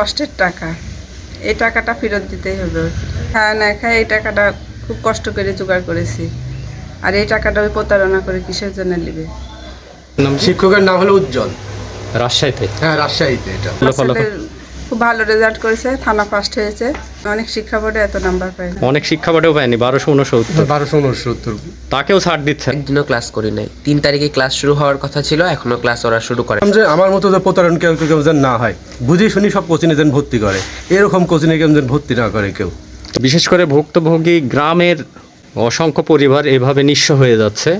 কষ্টের টাকা। এই টাকাটা ফেরত দিতেই হবে। খায় না খায় এই টাকাটা খুব কষ্ট করে জোগাড় করেছি। আর এই টাকাটা ওই প্রতারণা করে কিসের জন্য নেবে? শিক্ষকের নাম হলো উজ্জ্বল। রাজশাহীতে। হ্যাঁ রাজশাহীতে এটা। খুব ভালো রেজাল্ট করেছে থানা ফার্স্ট হয়েছে। অনেক শিক্ষা বোর্ডে এত নাম্বার পায় অনেক শিক্ষা বোর্ডেও পায়নি বারোশো উনসত্তর বারোশো উনসত্তর তাকেও ছাড় দিচ্ছেন একদিনও ক্লাস করি নাই। তিন তারিখে ক্লাস শুরু হওয়ার কথা ছিল এখনও ক্লাস ওরা শুরু করে। যে আমার মতো যে প্রতারণ কেউ কেউ যেন না হয় বুঝে শুনি সব কোচিনে যেন ভর্তি করে। এরকম কোচিনে কেউ যেন ভর্তি না করে কেউ। বিশেষ করে ভুক্তভোগী গ্রামের অসংখ্য পরিবার এভাবে নিঃস্ব হয়ে যাচ্ছে।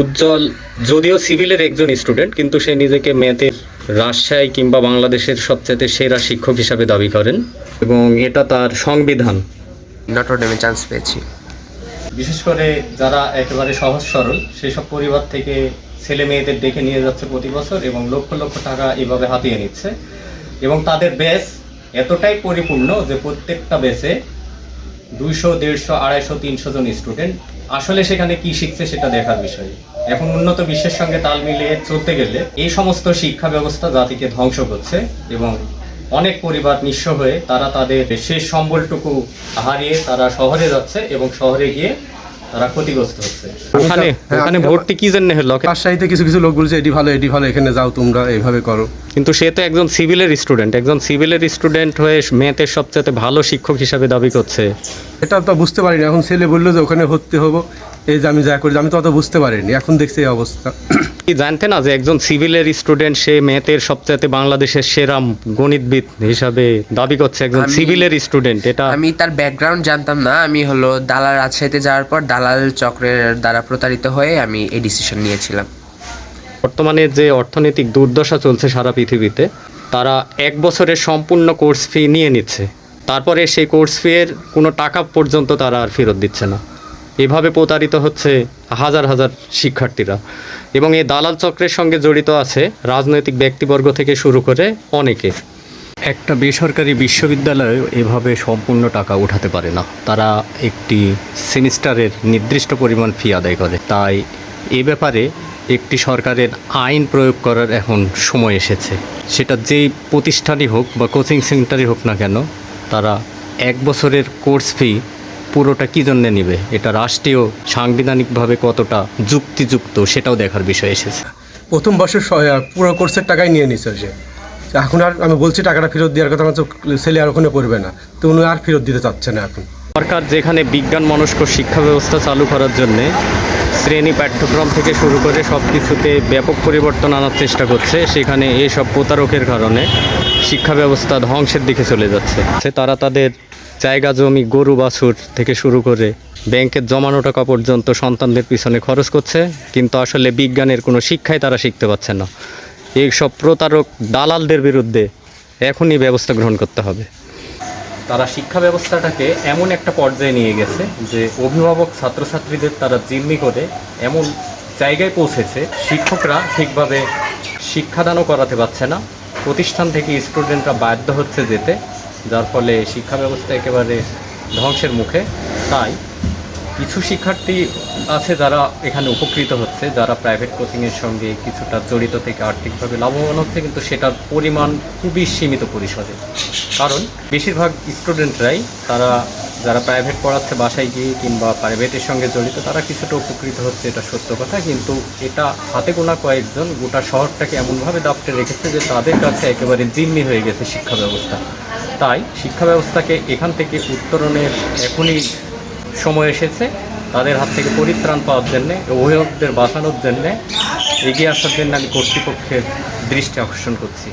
উজ্জ্বল যদিও সিভিলের একজন স্টুডেন্ট কিন্তু সে নিজেকে ম্যাথের রাজশাহী কিংবা বাংলাদেশের সবচেয়ে সেরা শিক্ষক হিসাবে দাবি করেন। এবং এটা তার সংবিধান। নটরডেমে চান্স পেয়েছি। বিশেষ করে যারা একেবারে সহজ সরল সেসব পরিবার থেকে ছেলে মেয়েদের ডেকে নিয়ে যাচ্ছে প্রতি বছর এবং লক্ষ লক্ষ টাকা এভাবে হাতিয়ে নিচ্ছে। এবং তাদের ব্যাচ এতটাই পরিপূর্ণ যে প্রত্যেকটা ব্যাচে দুইশো দেড়শো আড়াইশো তিনশো জন স্টুডেন্ট আসলে সেখানে কি শিখছে সেটা দেখার বিষয়। এখন উন্নত বিশ্বের সঙ্গে তাল মিলিয়ে চলতে গেলে এই সমস্ত শিক্ষা ব্যবস্থা জাতিকে ধ্বংস করছে এবং অনেক পরিবার নিঃস্ব হয়ে তারা তাদের শেষ সম্বলটুকু হারিয়ে তারা শহরে যাচ্ছে এবং শহরে গিয়ে তারা ক্ষতিগ্রস্ত হচ্ছে। ওখানে হ্যাঁ, ওখানে ভর্তি কি জন্য হলো? রাজশাহীতে কিছু কিছু লোক বলছে এটি ভালো এটি ভালো এখানে যাও তোমরা এইভাবে করো। কিন্তু সে তো একজন সিভিলের স্টুডেন্ট একজন সিভিলের স্টুডেন্ট হয়ে সবচেয়ে ভালো শিক্ষক হিসাবে দাবি করছে। এটা তো বুঝতে পারিনি। এখন ছেলে বলল যে ওখানে ভর্তি হব। এই যে আমি যা করি আমি তো অত বুঝতে পারিনি। এখন দেখছি এই অবস্থা। কি জানতে না যে একজন সিভিলের স্টুডেন্ট সে ম্যাথের সবচেয়ে বাংলাদেশের সেরা গণিতবিদ হিসাবে দাবি করছে একজন সিভিলের স্টুডেন্ট এটা আমি তার ব্যাকগ্রাউন্ড জানতাম না। আমি হলো দালাল রাজশাহীতে যাওয়ার পর দালাল চক্রের দ্বারা প্রতারিত হয়ে আমি এই ডিসিশন নিয়েছিলাম। বর্তমানে যে অর্থনৈতিক দুর্দশা চলছে সারা পৃথিবীতে তারা এক বছরের সম্পূর্ণ কোর্স ফি নিয়ে নিচ্ছে। তারপরে সেই কোর্স ফি এর কোনো টাকা পর্যন্ত তারা আর ফেরত দিচ্ছে না। এভাবে প্রতারিত হচ্ছে হাজার হাজার শিক্ষার্থীরা। এবং এই দালাল চক্রের সঙ্গে জড়িত আছে রাজনৈতিক ব্যক্তিবর্গ থেকে শুরু করে অনেকে। একটা বেসরকারি বিশ্ববিদ্যালয় এভাবে সম্পূর্ণ টাকা উঠাতে পারে না। তারা একটি সেমিস্টারের নির্দিষ্ট পরিমাণ ফি আদায় করে। তাই এ ব্যাপারে একটি সরকারের আইন প্রয়োগ করার এখন সময় এসেছে। সেটা যেই প্রতিষ্ঠানই হোক বা কোচিং সেন্টারই হোক না কেন, তারা এক বছরের কোর্স ফি পুরোটা কী জন্য নেবে? এটা রাষ্ট্রীয় সাংবিধানিকভাবে কতটা যুক্তিযুক্ত সেটাও দেখার বিষয় এসেছে। প্রথম বছর পুরো কোর্সের টাকাই নিয়ে নিচ্ছে সে। এখন আর আমি বলছি টাকাটা ফেরত দেওয়ার কথা আমার ছেলে আর ওখানে পড়বে না। তো উনি আর ফেরত দিতে চাচ্ছে না এখন। সরকার যেখানে বিজ্ঞান মনস্ক শিক্ষা ব্যবস্থা চালু করার জন্যে শ্রেণি পাঠ্যক্রম থেকে শুরু করে সব কিছুতে ব্যাপক পরিবর্তন আনার চেষ্টা করছে সেখানে এইসব প্রতারকের কারণে শিক্ষা ব্যবস্থা ধ্বংসের দিকে চলে যাচ্ছে। সে তারা তাদের জায়গা, জমি, গরু, বাছুর থেকে শুরু করে ব্যাংকের জমানো টাকা পর্যন্ত সন্তানদের পিছনে খরচ করছে, কিন্তু আসলে বিজ্ঞানের কোনো শিক্ষাই তারা শিখতে পাচ্ছে না। এইসব প্রতারক দালালদের বিরুদ্ধে এখনই ব্যবস্থা গ্রহণ করতে হবে। তারা শিক্ষা ব্যবস্থাটাকে এমন একটা পর্যায়ে নিয়ে গেছে যে অভিভাবক ছাত্রছাত্রীদের তারা জিম্মি করে এমন জায়গায় পৌঁছেছে, শিক্ষকরা ঠিকভাবে শিক্ষাদানও করাতে পারছে না। প্রতিষ্ঠান থেকে স্টুডেন্টরা বাধ্য হচ্ছে যেতে। যার ফলে শিক্ষা ব্যবস্থা একেবারে ধ্বংসের মুখে। তাই কিছু শিক্ষার্থী আছে যারা এখানে উপকৃত হচ্ছে, যারা প্রাইভেট কোচিংয়ের সঙ্গে কিছুটা জড়িত থেকে আর্থিকভাবে লাভবান হচ্ছে, কিন্তু সেটার পরিমাণ খুবই সীমিত পরিসরে। কারণ বেশিরভাগ স্টুডেন্টরাই তারা যারা প্রাইভেট পড়াচ্ছে বাসায় গিয়ে কিংবা প্রাইভেটের সঙ্গে জড়িত, তারা কিছুটা উপকৃত হচ্ছে, এটা সত্য কথা। কিন্তু এটা হাতে গোনা কয়েকজন গোটা শহরটাকে এমনভাবে দাপটে রেখেছে যে তাদের কাছে একেবারে জিম্মি হয়ে গেছে শিক্ষা ব্যবস্থা। তাই শিক্ষা ব্যবস্থাকে এখান থেকে উত্তরণের এখনই সময় এসেছে। তাদের হাত থেকে পরিত্রাণ পাওয়ার জন্যে, অভিভাবকদের বাঁচানোর জন্যে এগিয়ে আসার জন্য আমি কর্তৃপক্ষের দৃষ্টি আকর্ষণ করছি।